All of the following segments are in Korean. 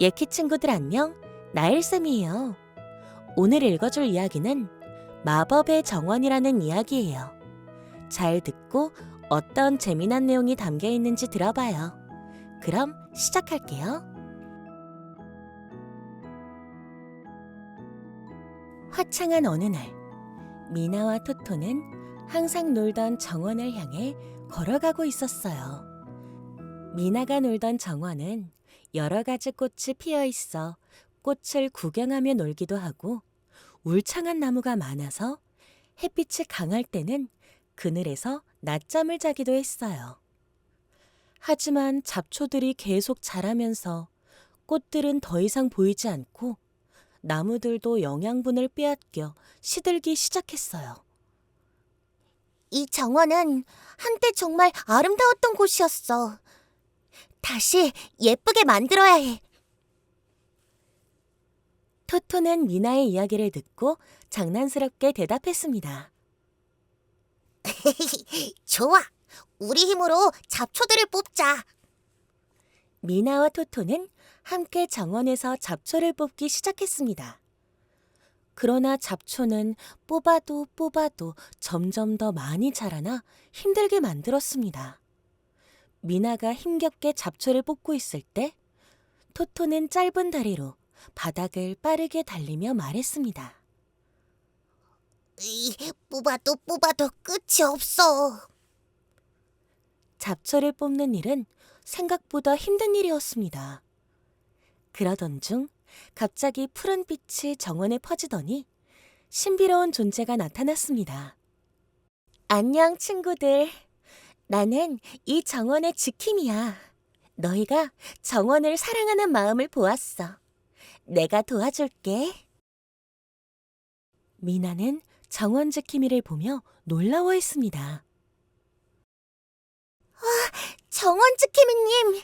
예키 친구들 안녕. 나일쌤이에요. 오늘 읽어줄 이야기는 마법의 정원이라는 이야기예요. 잘 듣고 어떤 재미난 내용이 담겨 있는지 들어봐요. 그럼 시작할게요. 화창한 어느 날, 미나와 토토는 항상 놀던 정원을 향해 걸어가고 있었어요. 미나가 놀던 정원은 여러 가지 꽃이 피어 있어 꽃을 구경하며 놀기도 하고 울창한 나무가 많아서 햇빛이 강할 때는 그늘에서 낮잠을 자기도 했어요. 하지만 잡초들이 계속 자라면서 꽃들은 더 이상 보이지 않고 나무들도 영양분을 빼앗겨 시들기 시작했어요. 이 정원은 한때 정말 아름다웠던 곳이었어. 다시 예쁘게 만들어야 해. 토토는 미나의 이야기를 듣고 장난스럽게 대답했습니다. 좋아. 우리 힘으로 잡초들을 뽑자. 미나와 토토는 함께 정원에서 잡초를 뽑기 시작했습니다. 그러나 잡초는 뽑아도 뽑아도 점점 더 많이 자라나 힘들게 만들었습니다. 미나가 힘겹게 잡초를 뽑고 있을 때 토토는 짧은 다리로 바닥을 빠르게 달리며 말했습니다. 이, 뽑아도 뽑아도 끝이 없어. 잡초를 뽑는 일은 생각보다 힘든 일이었습니다. 그러던 중 갑자기 푸른 빛이 정원에 퍼지더니 신비로운 존재가 나타났습니다. 안녕, 친구들. 나는 이 정원의 지킴이야. 너희가 정원을 사랑하는 마음을 보았어. 내가 도와줄게. 미나는 정원 지킴이를 보며 놀라워했습니다. 정원 지킴이님,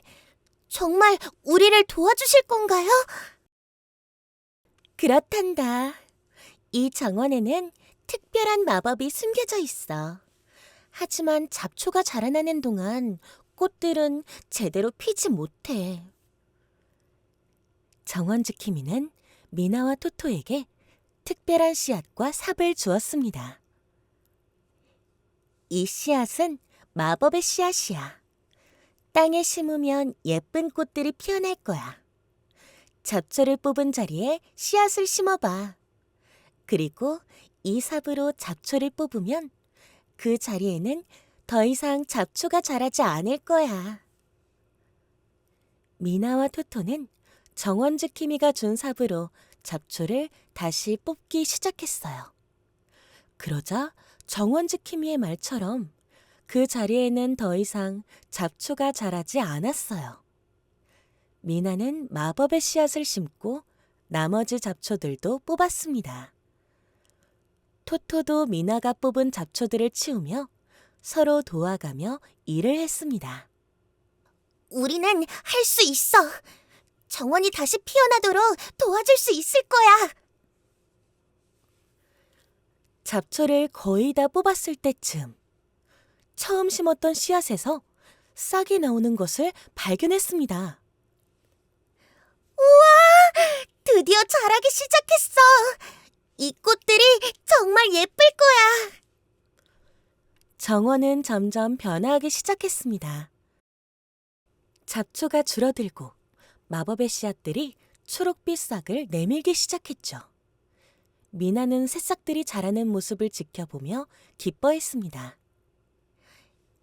정말 우리를 도와주실 건가요? 그렇단다. 이 정원에는 특별한 마법이 숨겨져 있어. 하지만 잡초가 자라나는 동안 꽃들은 제대로 피지 못해. 정원 지킴이는 미나와 토토에게 특별한 씨앗과 삽을 주었습니다. 이 씨앗은 마법의 씨앗이야. 땅에 심으면 예쁜 꽃들이 피어날 거야. 잡초를 뽑은 자리에 씨앗을 심어봐. 그리고 이 삽으로 잡초를 뽑으면 그 자리에는 더 이상 잡초가 자라지 않을 거야. 미나와 토토는 정원 지킴이가 준 삽으로 잡초를 다시 뽑기 시작했어요. 그러자 정원 지킴이의 말처럼 그 자리에는 더 이상 잡초가 자라지 않았어요. 미나는 마법의 씨앗을 심고 나머지 잡초들도 뽑았습니다. 토토도 미나가 뽑은 잡초들을 치우며 서로 도와가며 일을 했습니다. 우리는 할 수 있어. 정원이 다시 피어나도록 도와줄 수 있을 거야. 잡초를 거의 다 뽑았을 때쯤 처음 심었던 씨앗에서 싹이 나오는 것을 발견했습니다. 드디어 자라기 시작했어. 이 꽃들이 정말 예쁠 거야. 정원은 점점 변화하기 시작했습니다. 잡초가 줄어들고 마법의 씨앗들이 초록빛 싹을 내밀기 시작했죠. 미나는 새싹들이 자라는 모습을 지켜보며 기뻐했습니다.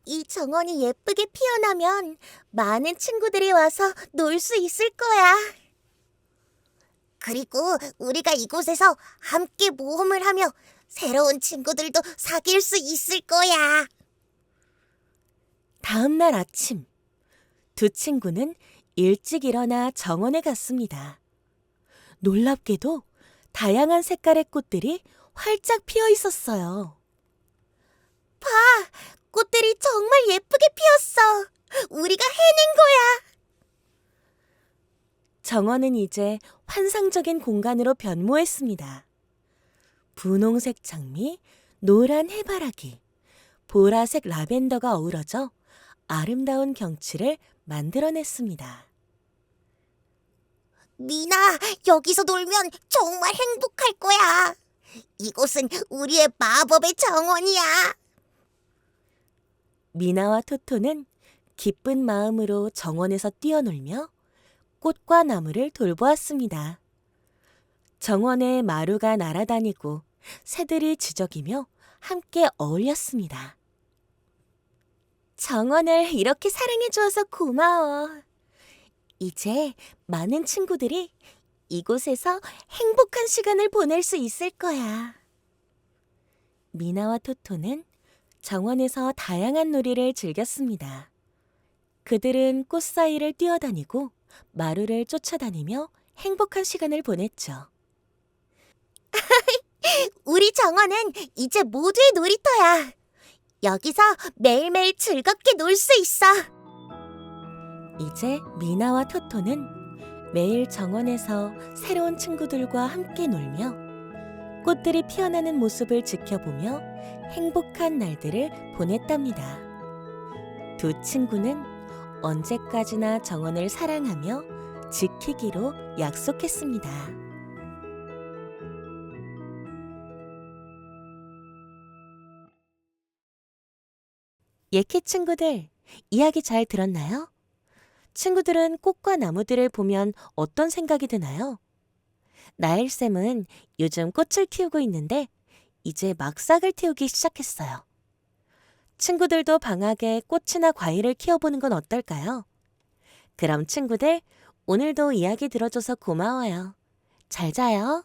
이 정원이 예쁘게 피어나면 많은 친구들이 와서 놀 수 있을 거야. 그리고 우리가 이곳에서 함께 모험을 하며 새로운 친구들도 사귈 수 있을 거야. 다음 날 아침, 두 친구는 일찍 일어나 정원에 갔습니다. 놀랍게도 다양한 색깔의 꽃들이 활짝 피어 있었어요. 꽃들이 정말 예쁘게 피었어. 우리가 해낸 거야. 정원은 이제 환상적인 공간으로 변모했습니다. 분홍색 장미, 노란 해바라기, 보라색 라벤더가 어우러져 아름다운 경치를 만들어냈습니다. 미나, 여기서 놀면 정말 행복할 거야. 이곳은 우리의 마법의 정원이야. 미나와 토토는 기쁜 마음으로 정원에서 뛰어놀며 꽃과 나무를 돌보았습니다. 정원에 마루가 날아다니고 새들이 지저귀며 함께 어울렸습니다. 정원을 이렇게 사랑해 주어서 고마워. 이제 많은 친구들이 이곳에서 행복한 시간을 보낼 수 있을 거야. 미나와 토토는 정원에서 다양한 놀이를 즐겼습니다. 그들은 꽃 사이를 뛰어다니고 마루를 쫓아다니며 행복한 시간을 보냈죠. 우리 정원은 이제 모두의 놀이터야. 여기서 매일매일 즐겁게 놀 수 있어. 이제 미나와 토토는 매일 정원에서 새로운 친구들과 함께 놀며 꽃들이 피어나는 모습을 지켜보며 행복한 날들을 보냈답니다. 두 친구는 언제까지나 정원을 사랑하며 지키기로 약속했습니다. 예키 친구들, 이야기 잘 들었나요? 친구들은 꽃과 나무들을 보면 어떤 생각이 드나요? 나엘쌤은 요즘 꽃을 키우고 있는데 이제 막 싹을 틔우기 시작했어요. 친구들도 방학에 꽃이나 과일을 키워보는 건 어떨까요? 그럼 친구들, 오늘도 이야기 들어줘서 고마워요. 잘 자요.